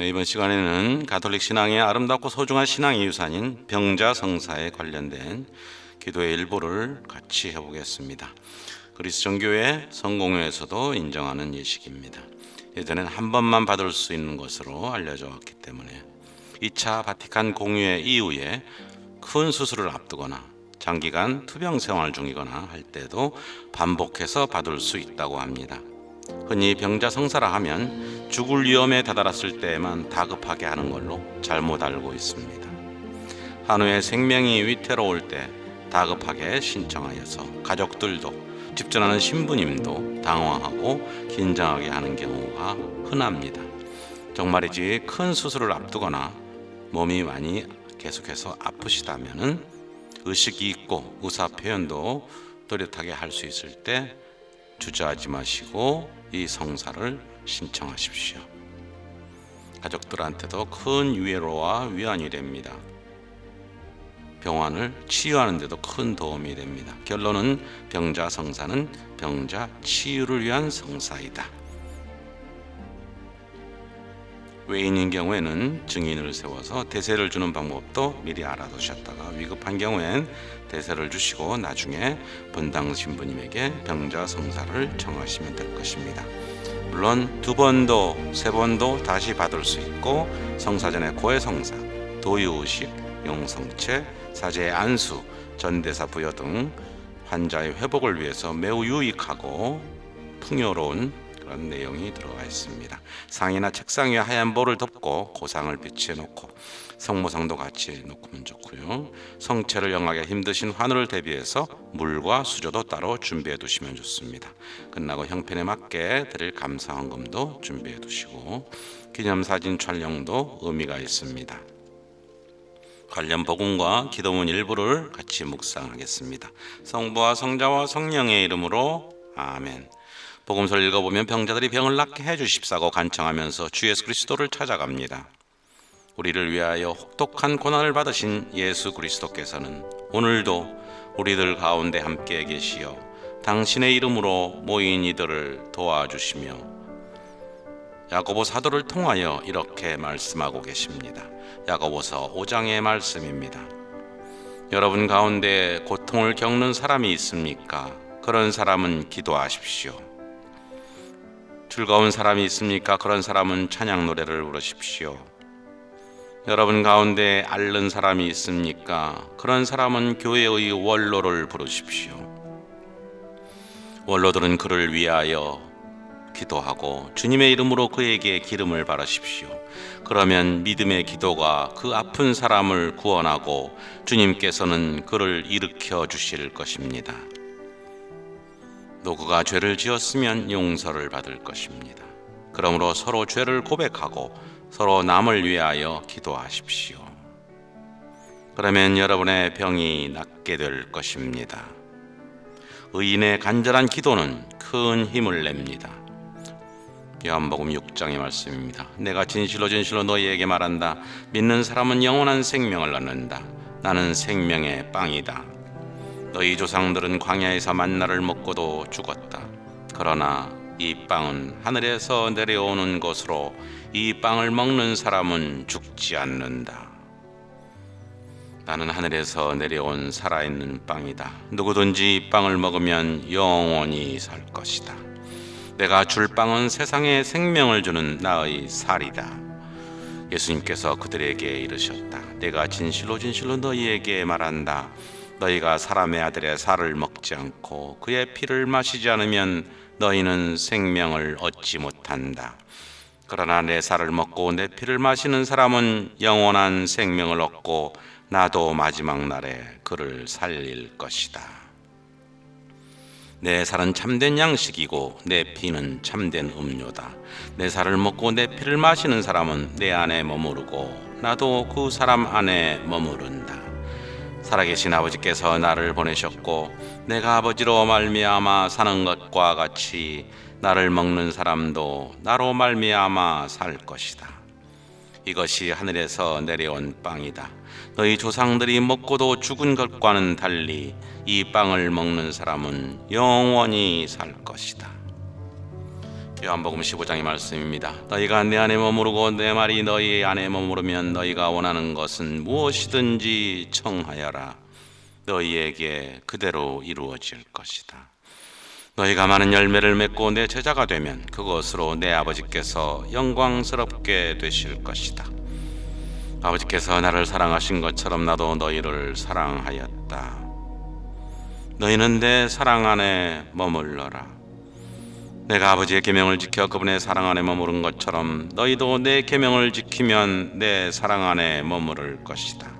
네, 이번 시간에는 가톨릭 신앙의 아름답고 소중한 신앙의 유산인 병자성사에 관련된 기도의 일부를 같이 해보겠습니다. 그리스 정교회 성공회에서도 인정하는 예식입니다. 예전엔 한 번만 받을 수 있는 것으로 알려져 왔기 때문에 2차 바티칸 공유회 이후에 큰 수술을 앞두거나 장기간 투병 생활 중이거나 할 때도 반복해서 받을 수 있다고 합니다. 흔히 병자 성사라 하면 죽을 위험에 다다랐을 때에만 다급하게 하는 걸로 잘못 알고 있습니다. 한우의 생명이 위태로울 때 다급하게 신청하여서 가족들도 집전하는 신부님도 당황하고 긴장하게 하는 경우가 흔합니다. 정말이지 큰 수술을 앞두거나 몸이 많이 계속해서 아프시다면은 의식이 있고 의사 표현도 또렷하게 할 수 있을 때 주저하지 마시고 이 성사를 신청하십시오. 가족들한테도 큰 위로와 위안이 됩니다. 병환을 치유하는 데도 큰 도움이 됩니다. 결론은 병자 성사는 병자 치유를 위한 성사이다. 외인인 경우에는 증인을 세워서 대세를 주는 방법도 미리 알아두셨다가 위급한 경우엔 대세를 주시고 나중에 본당 신부님에게 병자 성사를 청하시면 될 것입니다. 물론 두 번도 세 번도 다시 받을 수 있고 성사전의 고해 성사, 도유의식, 용성체, 사제의 안수, 전대사 부여 등 환자의 회복을 위해서 매우 유익하고 풍요로운 그런 내용이 들어가 있습니다. 상이나 책상 위에 하얀 볼을 덮고 고상을 비치해 놓고 성모상도 같이 놓으면 좋고요. 성체를 영하게 힘드신 환우를 대비해서 물과 수저도 따로 준비해 두시면 좋습니다. 끝나고 형편에 맞게 드릴 감사 헌금도 준비해 두시고 기념사진 촬영도 의미가 있습니다. 관련 복음과 기도문 일부를 같이 묵상하겠습니다. 성부와 성자와 성령의 이름으로 아멘. 복음서를 읽어보면 병자들이 병을 낫게 해주십사고 간청하면서 주 예수 그리스도를 찾아갑니다. 우리를 위하여 혹독한 고난을 받으신 예수 그리스도께서는 오늘도 우리들 가운데 함께 계시어 당신의 이름으로 모인 이들을 도와주시며 야고보 사도를 통하여 이렇게 말씀하고 계십니다. 야고보서 5장의 말씀입니다. 여러분 가운데 고통을 겪는 사람이 있습니까? 그런 사람은 기도하십시오. 즐거운 사람이 있습니까? 그런 사람은 찬양 노래를 부르십시오. 여러분 가운데 앓는 사람이 있습니까? 그런 사람은 교회의 원로를 부르십시오. 원로들은 그를 위하여 기도하고 주님의 이름으로 그에게 기름을 바르십시오. 그러면 믿음의 기도가 그 아픈 사람을 구원하고 주님께서는 그를 일으켜 주실 것입니다. 또 그가 죄를 지었으면 용서를 받을 것입니다. 그러므로 서로 죄를 고백하고 서로 남을 위하여 기도하십시오. 그러면 여러분의 병이 낫게 될 것입니다. 의인의 간절한 기도는 큰 힘을 냅니다. 요한복음 6장의 말씀입니다. 내가 진실로 진실로 너희에게 말한다. 믿는 사람은 영원한 생명을 얻는다. 나는 생명의 빵이다. 너희 조상들은 광야에서 만나를 먹고도 죽었다. 그러나 이 빵은 하늘에서 내려오는 것으로 이 빵을 먹는 사람은 죽지 않는다. 나는 하늘에서 내려온 살아있는 빵이다. 누구든지 이 빵을 먹으면 영원히 살 것이다. 내가 줄 빵은 세상에 생명을 주는 나의 살이다. 예수님께서 그들에게 이르셨다. 내가 진실로 진실로 너희에게 말한다. 너희가 사람의 아들의 살을 먹지 않고 그의 피를 마시지 않으면 너희는 생명을 얻지 못한다. 그러나 내 살을 먹고 내 피를 마시는 사람은 영원한 생명을 얻고 나도 마지막 날에 그를 살릴 것이다. 내 살은 참된 양식이고 내 피는 참된 음료다. 내 살을 먹고 내 피를 마시는 사람은 내 안에 머무르고 나도 그 사람 안에 머무른다. 살아계신 아버지께서 나를 보내셨고 내가 아버지로 말미암아 사는 것과 같이 나를 먹는 사람도 나로 말미암아 살 것이다. 이것이 하늘에서 내려온 빵이다. 너희 조상들이 먹고도 죽은 것과는 달리 이 빵을 먹는 사람은 영원히 살 것이다. 요한복음 15장의 말씀입니다. 너희가 내 안에 머무르고 내 말이 너희 안에 머무르면 너희가 원하는 것은 무엇이든지 청하여라. 너희에게 그대로 이루어질 것이다. 너희가 많은 열매를 맺고 내 제자가 되면 그것으로 내 아버지께서 영광스럽게 되실 것이다. 아버지께서 나를 사랑하신 것처럼 나도 너희를 사랑하였다. 너희는 내 사랑 안에 머물러라. 내가 아버지의 계명을 지켜 그분의 사랑 안에 머무른 것처럼 너희도 내 계명을 지키면 내 사랑 안에 머무를 것이다.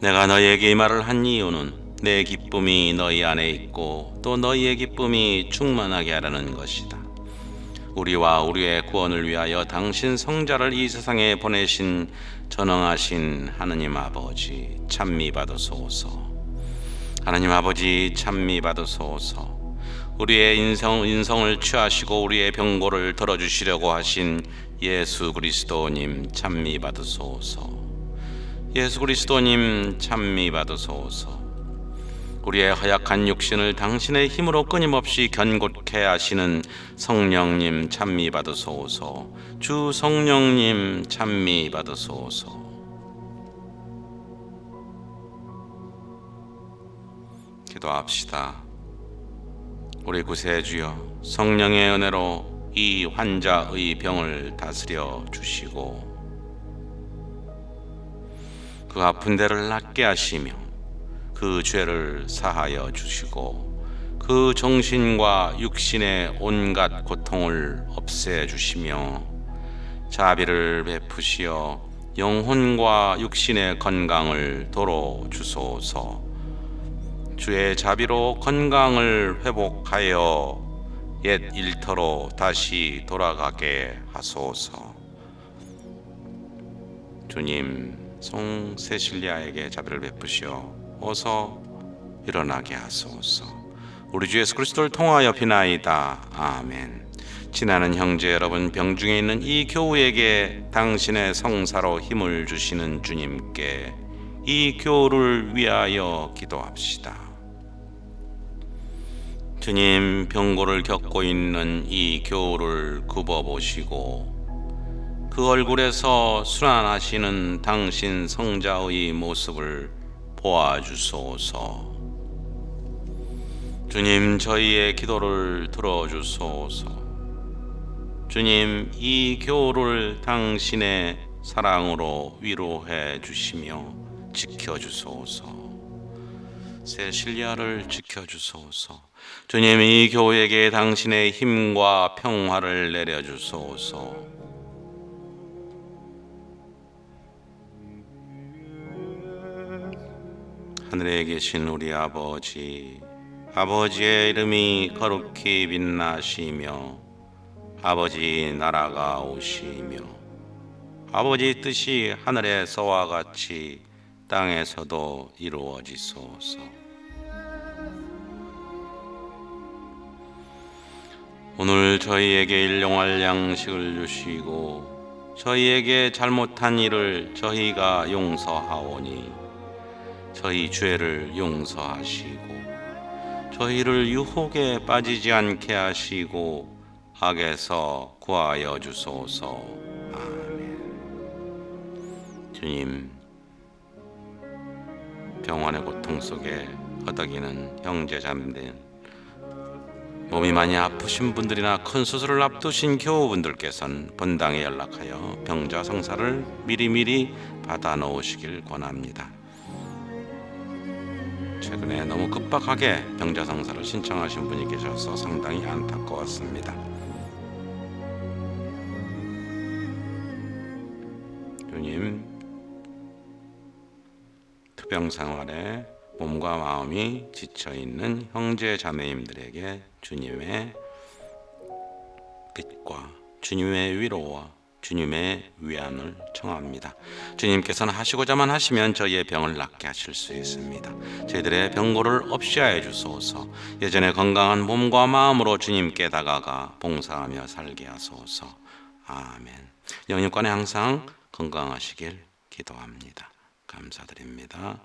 내가 너희에게 이 말을 한 이유는 내 기쁨이 너희 안에 있고 또 너희의 기쁨이 충만하게 하라는 것이다. 우리와 우리의 구원을 위하여 당신 성자를 이 세상에 보내신 전능하신 하느님 아버지 찬미 받으소서. 하나님 아버지 찬미 받으소서. 우리의 인성 인성을 취하시고 우리의 병고를 들어주시려고 하신 예수 그리스도님 찬미 받으소서. 예수 그리스도님 찬미 받으소서. 우리의 허약한 육신을 당신의 힘으로 끊임없이 견고케 하시는 성령님 찬미 받으소서. 주 성령님 찬미 받으소서. 기도합시다. 우리 구세주여 성령의 은혜로 이 환자의 병을 다스려 주시고 그 아픈 데를 낫게 하시며 그 죄를 사하여 주시고 그 정신과 육신의 온갖 고통을 없애 주시며 자비를 베푸시어 영혼과 육신의 건강을 도로 주소서. 주의 자비로 건강을 회복하여 옛 일터로 다시 돌아가게 하소서. 주님, 송 세실리아에게 자비를 베푸시어 어서 일어나게 하소서. 우리 주 예수 그리스도를 통하여 비나이다. 아멘. 지나는 형제 여러분 병중에 있는 이 교우에게 당신의 성사로 힘을 주시는 주님께 이 교우를 위하여 기도합시다. 주님 병고를 겪고 있는 이 교우를 굽어 보시고 그 얼굴에서 순환하시는 당신 성자의 모습을 보아주소서. 주님 저희의 기도를 들어주소서. 주님 이 교우를 당신의 사랑으로 위로해 주시며 지켜 주소서. 세실리아를 지켜 주소서. 주님 이 교우에게 당신의 힘과 평화를 내려 주소서. 하늘에 계신 우리 아버지, 아버지의 이름이 거룩히 빛나시며, 아버지 나라가 오시며, 아버지 뜻이 하늘에서와 같이 땅에서도 이루어지소서. 오늘 저희에게 일용할 양식을 주시고, 저희에게 잘못한 일을 저희가 용서하오니, 저희 죄를 용서하시고 저희를 유혹에 빠지지 않게 하시고 악에서 구하여 주소서. 아멘. 주님, 병원의 고통 속에 허덕이는 형제자매들, 몸이 많이 아프신 분들이나 큰 수술을 앞두신 교우분들께서는 본당에 연락하여 병자 성사를 미리미리 받아 놓으시길 권합니다. 최근에 너무 급박하게 병자 상사를 신청하신 분이 계셔서 상당히 안타까웠습니다. 투병 생활에 몸과 마음이 지쳐 있는 형제 자매님들에게 주님의 빛과 주님의 위로와 주님의 위안을 청합니다. 주님께서는 하시고자만 하시면 저희의 병을 낫게 하실 수 있습니다. 저희들의 병고를 없이 하여 주소서. 예전에 건강한 몸과 마음으로 주님께 다가가 봉사하며 살게 하소서. 아멘. 영육간에 항상 건강하시길 기도합니다. 감사드립니다.